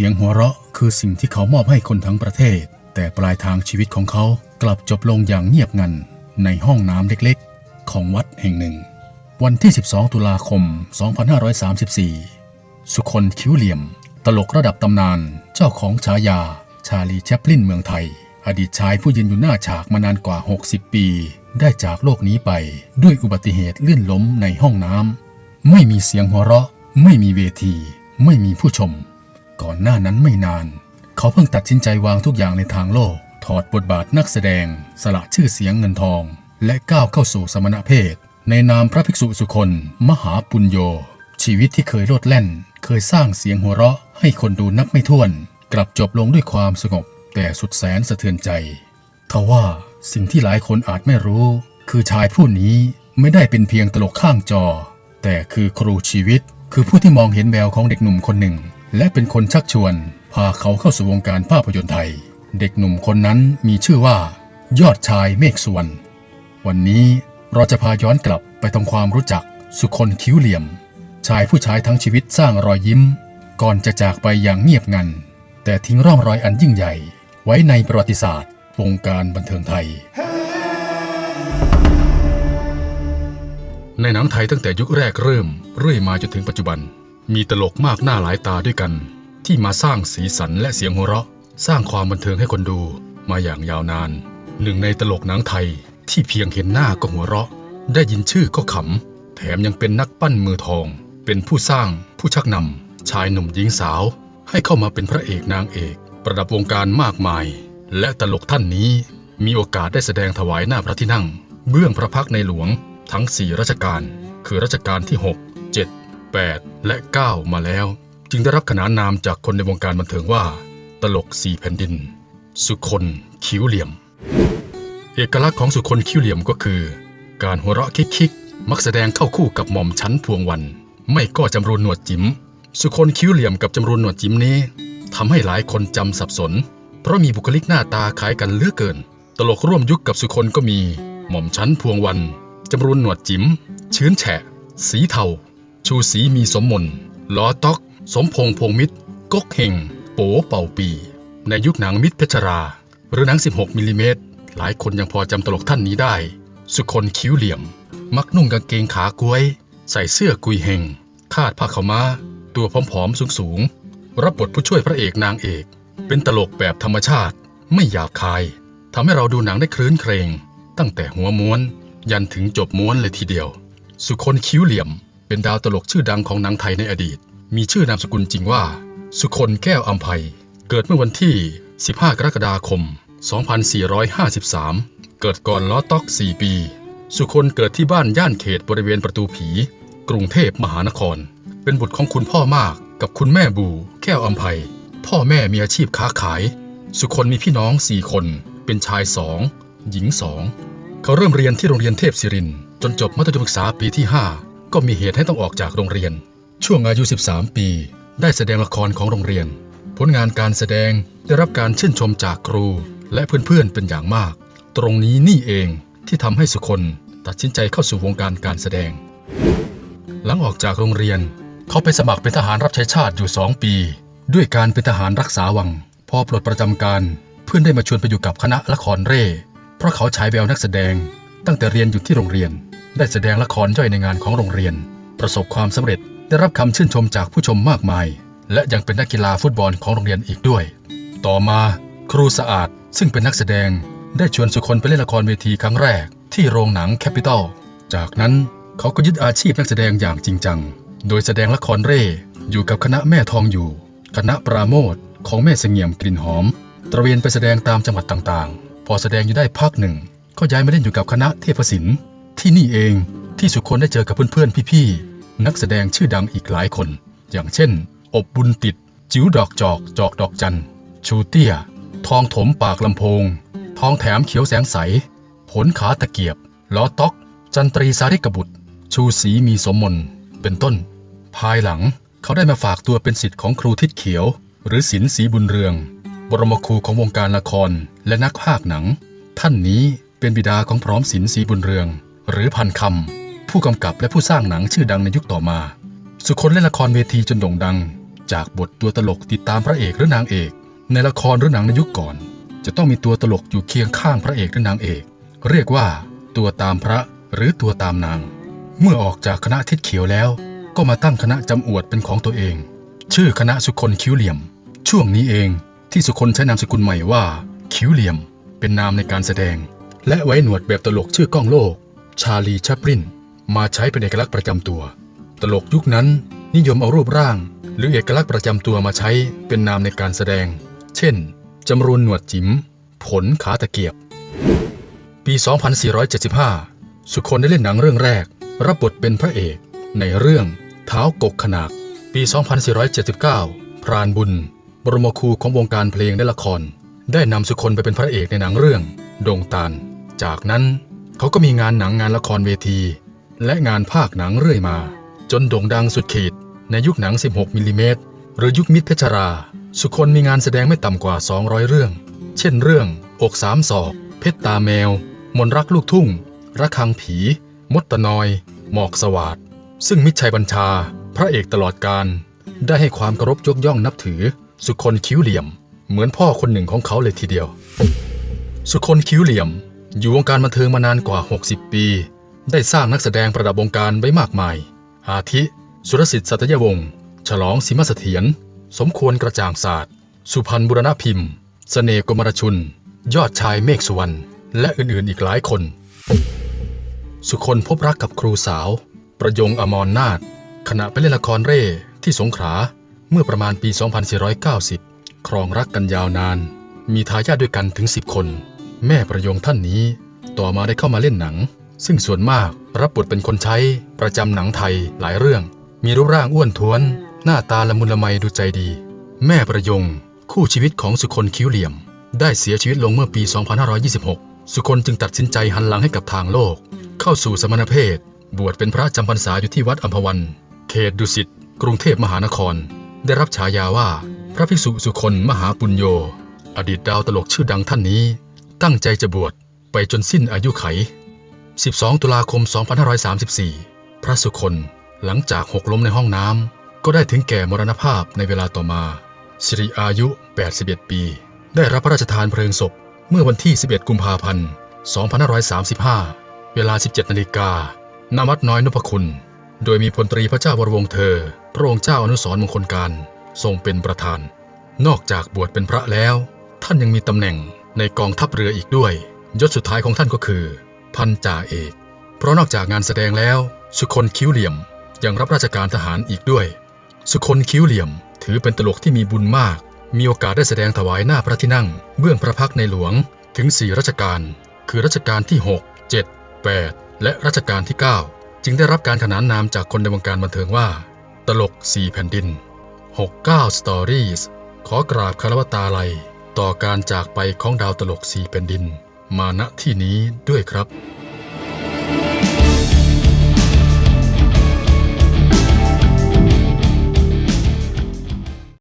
สียงหัวเราะคือสิ่งที่เขามอบให้คนทั้งประเทศ แต่ปลายทางชีวิตของเขากลับจบลงอย่างเงียบงันในห้องน้ำเล็กๆ ของวัดแห่งหนึ่ง วันที่ 12 ตุลาคม 2534 สุคนคิ้วเหลี่ยม ตลกระดับตำนาน เจ้าของฉายา ชาลีแชปลินเมืองไทย อดีตชายผู้ยืนอยู่หน้าฉากมานานกว่า 60 ปี ได้จากโลกนี้ไปด้วยอุบัติเหตุลื่นล้มในห้องน้ำไม่มีเสียงหัวเราะ ไม่มีเวที ไม่มีผู้ชม ก่อนหน้านั้นไม่นาน เขาเพิ่งตัดสินใจวางทุกอย่างในทางโลก ถอดบทบาทนักแสดง สละชื่อเสียงเงินทอง และก้าวเข้าสู่สมณเพศ ในนามพระภิกษุสุคน มหาปุญโญชีวิตที่เคยโลดแล่น เคยสร้างเสียงหัวเราะ ให้คนดูนับไม่ถ้วน กลับจบลงด้วยความสงบ แต่สุดแสนสะเทือนใจทว่าสิ่งที่หลายคนอาจไม่รู้ คือชายผู้นี้ไม่ได้เป็นเพียงตลกข้างจอ แต่คือครูชีวิต คือผู้ที่มองเห็นแววของเด็กหนุ่มคนหนึ่ง และเป็นคนชักชวน พาเขาเข้าสู่วงการภาพยนตร์ไทย เด็กหนุ่มคนนั้นมีชื่อว่า ยอดชายเมฆสุวรรณวันนี้เราจะพาย้อนกลับไปทำความรู้จักสุคนคิ้วเหลี่ยม ชายผู้ชายทั้งชีวิตสร้างรอยยิ้ม ก่อนจะจากไปอย่างเงียบงัน แต่ทิ้งร่องรอยอันยิ่งใหญ่ ไว้ในประวัติศาสตร์วงการบันเทิงไทย ในหนังไทยตั้งแต่ยุคแรกเริ่มเรื่อยมาจนถึงปัจจุบัน มีตลกมากหน้าหลายตาด้วยกัน ที่มาสร้างสีสันและเสียงหัวเราะ สร้างความบันเทิงให้คนดูมาอย่างยาวนาน หนึ่งในตลกหนังไทยที่เพียงเห็นหน้าก็หัวเราะ ได้ยินชื่อก็ขำ แถมยังเป็นนักปั้นมือทอง เป็นผู้สร้างผู้ชักนำชายหนุ่มหญิงสาว ให้เข้ามาเป็นพระเอกนางเอก ประดับวงการมากมาย และตลกท่านนี้มีโอกาสได้แสดงถวายหน้าพระที่นั่ง เบื้องพระพักในหลวงทั้ง 4รัชกาลคือรัชกาลที่ 6 7 8 และ 9 มาแล้ว จึงได้รับขนานนามจากคนในวงการบันเทิงว่า ตลกสี่แผ่นดิน สุคนคิ้วเหลี่ยม เอกลักษณ์ของสุคนคิ้วเหลี่ยมก็คือ การหัวเราะคิกๆ มักแสดงเข้าคู่กับหม่อมชั้นพวงวัน ไม่ก็จำรูนหนวดจิ๋มสุคนคิ้วเหลี่ยมกับจำรูนหนวดจิ๋มนี้ทำให้หลายคนจำสับสน เพราะมีบุคลิกหน้าตาคล้ายกันเหลือเกิน ตลกร่วมยุคกับสุคนก็มี หม่อมชั้นพวงวันจำรูนหนวดจิ๋มชื้นแฉะ สีเทา ชูสีมีสมมนล้อต๊อก สมพงษ์พงมิตรก๊กเฮงโป๋เป่าปี ในยุคหนังมิตรเพชรา หรือหนัง 16 มิลลิเมตร หลายคนยังพอจำตลกท่านนี้ได้ สุคนคิ้วเหลี่ยม มักนุ่งกางเกงขากล้วย ใส่เสื้อกุยเฮงคาดผ้าขาวม้า ตัวผอมๆสูงๆ รับบทผู้ช่วยพระเอกนางเอก เป็นตลกแบบธรรมชาติ ไม่หยาบคายทำให้เราดูหนังได้คลื้นเครง ตั้งแต่หัวม้วน ยันถึงจบม้วนเลยทีเดียว สุคนคิ้วเหลี่ยม เป็นดาวตลกชื่อดังของหนังไทยในอดีต มีชื่อนามสกุลจริงว่า สุคนแก้วอัมภัย เกิดเมื่อวันที่ 15 กรกฎาคม 2453 เกิดก่อนล้อต๊อก 4 ปี สุคนเกิดที่บ้านย่านเขตบริเวณประตูผี กรุงเทพมหานคร เป็นบุตรของคุณพ่อมากกับคุณแม่บู แก้วอัมภัย พ่อแม่มีอาชีพค้าขาย สุคนมีพี่น้อง 4 คน เป็นชายสองหญิงสองเขาเริ่มเรียนที่โรงเรียนเทพศิรินจนจบมัธยมศึกษาปีที่ 5 ก็มีเหตุให้ต้องออกจากโรงเรียน ช่วงอายุ 13 ปี ได้แสดงละครของโรงเรียน ผลงานการแสดงได้รับการชื่นชมจากครู และเพื่อนๆเป็นอย่างมาก ตรงนี้นี่เองที่ทำให้สุคนตัดสินใจเข้าสู่วงการการแสดง หลังออกจากโรงเรียน เขาไปสมัครเป็นทหารรับใช้ชาติอยู่ 2 ปี ด้วยการเป็นทหารรักษาวัง พอปลดประจำการเพื่อนได้มาชวนไปอยู่กับคณะละครเร่ เพราะเขาฉายแววนักแสดง ตั้งแต่เรียนอยู่ที่โรงเรียน ได้แสดงละครย่อยในงานของโรงเรียน ประสบความสำเร็จได้รับคำชื่นชมจากผู้ชมมากมาย และยังเป็นนักกีฬาฟุตบอลของโรงเรียนอีกด้วย ต่อมาครูสะอาดซึ่งเป็นนักแสดงได้ชวนสุคนไปเล่นละครเวทีครั้งแรก ที่โรงหนังแคปิตอลจากนั้นเขาก็ยึดอาชีพนักแสดงอย่างจริงจัง โดยแสดงละครเร่อยู่กับคณะแม่ทองอยู่ คณะปราโมทของแม่เสงี่ยมกลิ่นหอม ตระเวนไปแสดงตามจังหวัดต่างๆ พอแสดงอยู่ได้พักหนึ่ง ก็ย้ายมาเล่นอยู่กับคณะเทพศิลป์ที่นี่เองที่สุคนได้เจอกับเพื่อนๆพี่ๆนักแสดงชื่อดังอีกหลายคน อย่างเช่น อบบุญติด จิ๋วดอกจอก จอกดอกจันชูเตี้ย ทองถมปากลำโพง ทองแถมเขียวแสงใส ผลขาตะเกียบล้อต๊อก จันตรีสาริกบุตร ชูศรีมีสมมนเป็นต้น ภายหลังเขาได้มาฝากตัวเป็นสิทธิ์ของครูทิศเขียว หรือศิลป์ศรีบุญเรือง บรมครูของวงการละครและนักพากย์หนัง ท่านนี้ เป็นบิดาของพร้อมศิลป์ศรีบุญเรือง หรือพันคำผู้กำกับและผู้สร้างหนังชื่อดังในยุคต่อมา สุคนเล่นละครเวทีจนโด่งดัง จากบทตัวตลกติดตามพระเอกหรือนางเอก ในละครหรือหนังในยุคก่อน จะต้องมีตัวตลกอยู่เคียงข้างพระเอกหรือนางเอก เรียกว่า ตัวตามพระหรือตัวตามนาง เมื่อออกจากคณะทิศเขียวแล้ว ก็มาตั้งคณะจำอวดเป็นของตัวเอง ชื่อคณะสุคนคิ้วเหลี่ยม ช่วงนี้เองที่สุคนใช้นามสกุลใหม่ว่าคิ้วเหลี่ยม เป็นนามในการแสดง และไว้หนวดแบบตลกชื่อก้องโลก ชาลีชัปรินมาใช้เป็นเอกลักษณ์ประจำตัว ตลกยุคนั้นนิยมเอารูปร่าง หรือเอกลักษณ์ประจำตัวมาใช้เป็นนามในการแสดง เช่นจำรูนหนวดจิ๋มผลขาตะเกียบ ปี 2475 สุคนได้เล่นหนังเรื่องแรก รับบทเป็นพระเอก ในเรื่องเท้ากกขนาก ปี 2479 พรานบุญ บรมครูของวงการเพลงและละคร ได้นำสุคนไปเป็นพระเอกในหนังเรื่อง ดงตาล จากนั้นเขาก็มีงานหนังงานละครเวที และงานภาคหนังเรื่อยมา จนโด่งดังสุดขีดในยุคหนัง 16 มิลลิเมตรหรือยุคมิตรเพชรา สุคนมีงานแสดงไม่ต่ำกว่า 200 เรื่อง เช่นเรื่องอกสามศอก เพชรตาแมว มนรักลูกทุ่งระคังผี มดตะนอย หมอกสวาดซึ่งมิชัยบัญชา พระเอกตลอดการ ได้ให้ความเคารพยกย่องนับถือ สุคนคิ้วเหลี่ยม เหมือนพ่อคนหนึ่งของเขาเลยทีเดียว สุคนคิ้วเหลี่ยม อยู่วงการบันเทิงมานานกว่า 60 ปี ได้สร้างนักแสดงประดับวงการไว้มากมาย อาทิ สุรสิทธิ์สัตยวงศ์ ฉลองสิมเสถียรสมควรกระจ่างศาสตร์ สุพรรณบุรณพิมพ์เสน่ห์กมรชุน ยอดชายเมฆสุวรรณ และอื่นๆอีกหลายคน สุคนพบรักกับครูสาว ประยงอมรนาถขณะไปเล่นละครเร่ที่สงขลาเมื่อประมาณปี 2490 ครองรักกันยาวนาน มีทายาทด้วยกันถึง 10 คน แม่ประยงท่านนี้ ต่อมาได้เข้ามาเล่นหนัง ซึ่งส่วนมากรับบทเป็นคนใช้ประจำหนังไทยหลายเรื่อง มีรูปร่างอ้วนท้วน หน้าตาละมุนละไมดูใจดี แม่ประยง คู่ชีวิตของสุคนคิ้วเหลี่ยม ได้เสียชีวิตลงเมื่อปี 2526 สุคนจึงตัดสินใจหันหลังให้กับทางโลก เข้าสู่สมณเพศ บวชเป็นพระจำพรรษาอยู่ที่วัดอัมพวัน เขตดุสิตกรุงเทพมหานคร ได้รับฉายาว่า พระภิกษุสุคนมหาปุญโญอดีตดาวตลกชื่อดังท่านนี้ ตั้งใจจะบวชไปจนสิ้นอายุไข 12 ตุลาคม 2534 พระสุคนหลังจากหกล้มในห้องน้ำ ก็ได้ถึงแก่มรณภาพในเวลาต่อมา สิริอายุ 81 ปี ได้รับพระราชทานเพลิงศพ เมื่อวันที่ 11 กุมภาพันธ์ 2535 เวลา 17 นาฬิกาณวัดน้อยนพคุณ โดยมีพลตรีพระเจ้าวรวงเธอ พระองค์เจ้าอนุสรมงคลการ ทรงเป็นประธาน นอกจากบวชเป็นพระแล้ว ท่านยังมีตำแหน่ง ในกองทัพเรืออีกด้วย ยศสุดท้ายของท่านก็คือ พันจ่าเอก เพราะนอกจากงานแสดงแล้ว สุคนคิ้วเหลี่ยมยังรับราชการทหารอีกด้วย สุคนคิ้วเหลี่ยม ถือเป็นตลกที่มีบุญมาก มีโอกาสได้แสดงถวายหน้าพระที่นั่ง เบื้องพระพักในหลวงถึง 4 รัชกาลคือรัชกาลที่ 6 7 8 และรัชกาลที่ 9 จึงได้รับการขนานนามจากคนในวงการบันเทิงว่า ตลก 4 แผ่นดิน 69 Stories ขอกราบคารวตาลัย ต่อการจากไปของดาวตลกสีแผ่นดิน มาณที่นี้ด้วยครับ